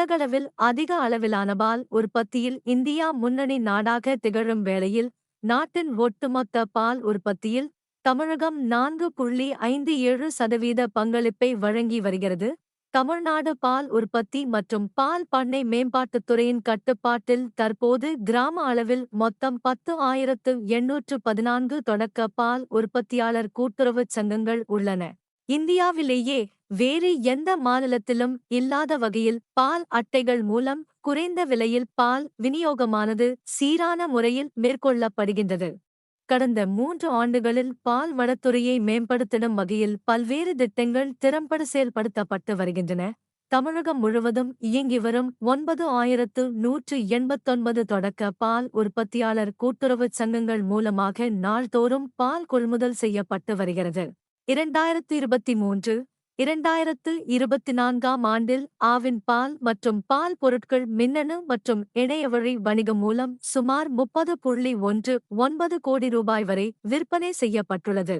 உலகளவில் அதிக அளவிலான பால் உற்பத்தியில் இந்தியா முன்னணி நாடாக திகழும் வேளையில் நாட்டின் ஒட்டுமொத்த பால் உற்பத்தியில் தமிழகம் நான்கு புள்ளி ஐந்து ஏழு சதவீத பங்களிப்பை வழங்கி வருகிறது. தமிழ்நாடு பால் உற்பத்தி மற்றும் பால் பண்ணை மேம்பாட்டுத் துறையின் கட்டுப்பாட்டில் தற்போது கிராம அளவில் மொத்தம் பத்து ஆயிரத்து எண்ணூற்று பதினான்கு தொடக்க பால் உற்பத்தியாளர் கூட்டுறவுச் சங்கங்கள் உள்ளன. இந்தியாவிலேயே வேறு எந்த மாநிலத்திலும் இல்லாத வகையில் பால் அட்டைகள் மூலம் குறைந்த விலையில் பால் விநியோகமானது சீரான முறையில் மேற்கொள்ளப்படுகின்றது. கடந்த மூன்று ஆண்டுகளில் பால் வளத்துறையை மேம்படுத்திடும் வகையில் பல்வேறு திட்டங்கள் திறம்பட செயல்படுத்தப்பட்டு வருகின்றன. தமிழகம் முழுவதும் இயங்கி வரும் ஒன்பது ஆயிரத்து நூற்று எண்பத்தொன்பது தொடக்க பால் உற்பத்தியாளர் கூட்டுறவுச் சங்கங்கள் மூலமாக நாள்தோறும் பால் கொள்முதல் செய்யப்பட்டு வருகிறது. இரண்டாயிரத்து இருபத்தி மூன்று இரண்டாயிரத்து இருபத்தி நான்காம் ஆண்டில் ஆவின் பால் மற்றும் பால் பொருட்கள் மின்னணு மற்றும் இணையவழி வணிகம் மூலம் சுமார் முப்பது புள்ளி ஒன்று ஒன்பது கோடி ரூபாய் வரை விற்பனை செய்யப்பட்டுள்ளது.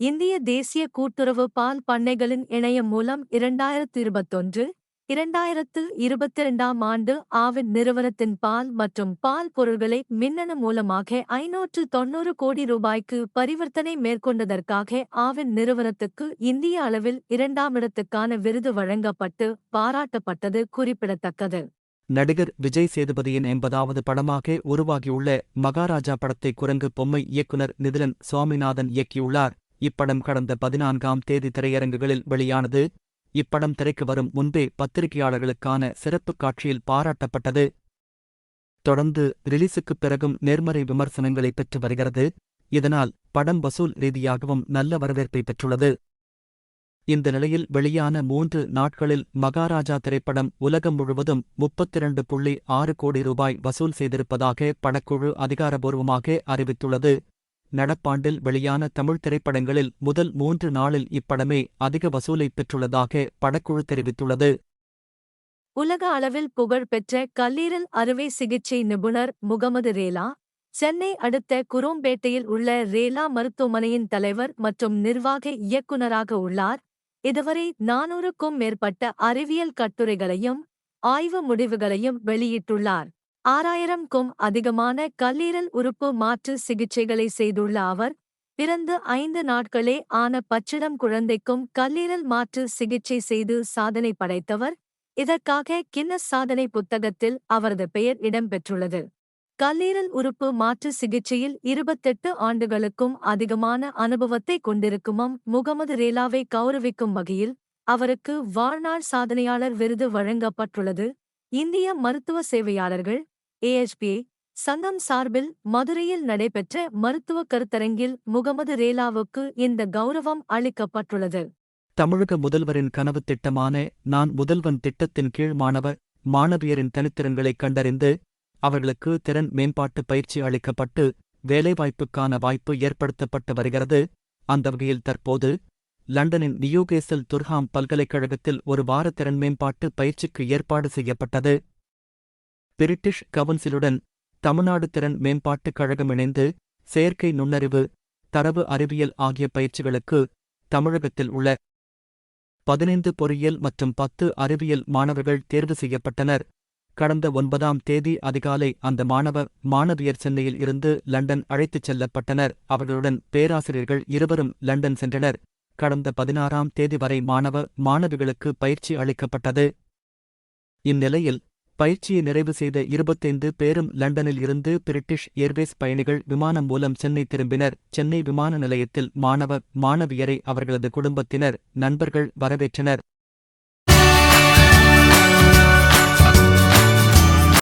இந்திய தேசிய கூட்டுறவு பால் பண்ணைகளின் இணையம் மூலம் இரண்டாயிரத்து இருபத்தொன்று இரண்டாயிரத்து இருபத்திரண்டாம் ஆண்டு ஆவின் நிறுவனத்தின் பால் மற்றும் பால் பொருள்களை மின்னணு மூலமாக ஐநூற்று தொன்னூறு கோடி ரூபாய்க்கு பரிவர்த்தனை மேற்கொண்டதற்காக ஆவின் நிறுவனத்துக்கு இந்திய அளவில் இரண்டாம் இடத்துக்கான விருது வழங்கப்பட்டு பாராட்டப்பட்டது குறிப்பிடத்தக்கது. நடிகர் விஜய் சேதுபதியின் எண்பதாவது படமாக உருவாகியுள்ள மகாராஜா படத்தை குரங்கு பொம்மை இயக்குனர் நிதிலன் சுவாமிநாதன் இயக்கியுள்ளார். இப்படம் கடந்த பதினான்காம் தேதி திரையரங்குகளில் வெளியானது. இப்படம் திரைக்கு வரும் முன்பே பத்திரிகையாளர்களுக்கான சிறப்புக் காட்சியில் பாராட்டப்பட்டது. தொடர்ந்து ரிலீஸுக்குப் பிறகும் நேர்மறை விமர்சனங்களை பெற்று வருகிறது. இதனால் படம் வசூல் ரீதியாகவும் நல்ல வரவேற்பை பெற்றுள்ளது. இந்த நிலையில் வெளியான மூன்று நாட்களில் மகாராஜா திரைப்படம் உலகம் முழுவதும் முப்பத்திரண்டு புள்ளி ஆறு கோடி ரூபாய் வசூல் செய்திருப்பதாக படக்குழு அதிகாரபூர்வமாக அறிவித்துள்ளது. நடப்பாண்டில் வெளியான தமிழ் திரைப்படங்களில் முதல் மூன்று நாளில் இப்படமே அதிக வசூலை பெற்றுள்ளதாக படக்குழு தெரிவித்துள்ளது. உலக அளவில் புகழ்பெற்ற கல்லீரல் அறுவை சிகிச்சை நிபுணர் முகமது ரேலா சென்னை அடுத்த குரோம்பேட்டையில் உள்ள ரேலா மருத்துவமனையின் தலைவர் மற்றும் நிர்வாக இயக்குநராக உள்ளார். இதுவரை நானூறுக்கும் மேற்பட்ட அறிவியல் கட்டுரைகளையும் ஆய்வு முடிவுகளையும் வெளியிட்டுள்ளார். ஆறாயிரம்க்கும் அதிகமான கல்லீரல் உறுப்பு மாற்று சிகிச்சைகளை செய்துள்ள அவர் பிறந்து ஐந்து நாட்களே ஆன பச்சிடம் குழந்தைக்கும் கல்லீரல் மாற்று சிகிச்சை செய்து சாதனை படைத்தவர். இதற்காக கின்னஸ் சாதனை புத்தகத்தில் அவரது பெயர் இடம்பெற்றுள்ளது. கல்லீரல் உறுப்பு மாற்று சிகிச்சையில் இருபத்தெட்டு ஆண்டுகளுக்கும் அதிகமான அனுபவத்தை கொண்டிருக்குமம் முகமது ரேலாவை கௌரவிக்கும் வகையில் அவருக்கு வாழ்நாள் சாதனையாளர் விருது வழங்கப்பட்டுள்ளது. இந்திய மருத்துவ சேவையாளர்கள் ஏஎச்பி சங்கம் சார்பில் மதுரையில் நடைபெற்ற மருத்துவ கருத்தரங்கில் முகமது ரேலாவுக்கு இந்த கௌரவம் அளிக்கப்பட்டுள்ளது. தமிழக முதல்வரின் கனவுத் திட்டமான நான் முதல்வன் திட்டத்தின் கீழ் மாணவ மாணவியரின் தனித்திறன்களைக் கண்டறிந்து அவர்களுக்கு திறன் மேம்பாட்டு பயிற்சி அளிக்கப்பட்டு வேலைவாய்ப்புக்கான வாய்ப்பு ஏற்படுத்தப்பட்டு வருகிறது. அந்த வகையில் தற்போது லண்டனின் நியூகேசல் துர்ஹாம் பல்கலைக்கழகத்தில் ஒரு வார திறன் மேம்பாட்டு பயிற்சிக்கு ஏற்பாடு செய்யப்பட்டது. பிரிட்டிஷ் கவுன்சிலுடன் தமிழ்நாடு திறன் மேம்பாட்டுக் கழகம் இணைந்து செயற்கை நுண்ணறிவு தரவு அறிவியல் ஆகிய பயிற்சிகளுக்கு தமிழகத்தில் உள்ள பதினைந்து பொறியியல் மற்றும் பத்து அறிவியல் மாணவர்கள் தேர்வு செய்யப்பட்டனர். கடந்த ஒன்பதாம் தேதி அதிகாலை அந்த மாணவ மாணவியர் சென்னையில் இருந்து லண்டன் அழைத்துச் செல்லப்பட்டனர். அவர்களுடன் பேராசிரியர்கள் இருவரும் லண்டன் சென்றனர். கடந்த பதினாறாம் தேதி வரை மாணவ மாணவிகளுக்கு பயிற்சி அளிக்கப்பட்டது. இந்நிலையில் பயிற்சியை நிறைவு செய்த இருபத்தைந்து பேரும் லண்டனில் இருந்து பிரிட்டிஷ் ஏர்வேஸ் பயணிகள் விமானம் மூலம் சென்னை திரும்பினர். சென்னை விமான நிலையத்தில் மாணவ மாணவியரை அவர்களது குடும்பத்தினர் நண்பர்கள் வரவேற்றனர்.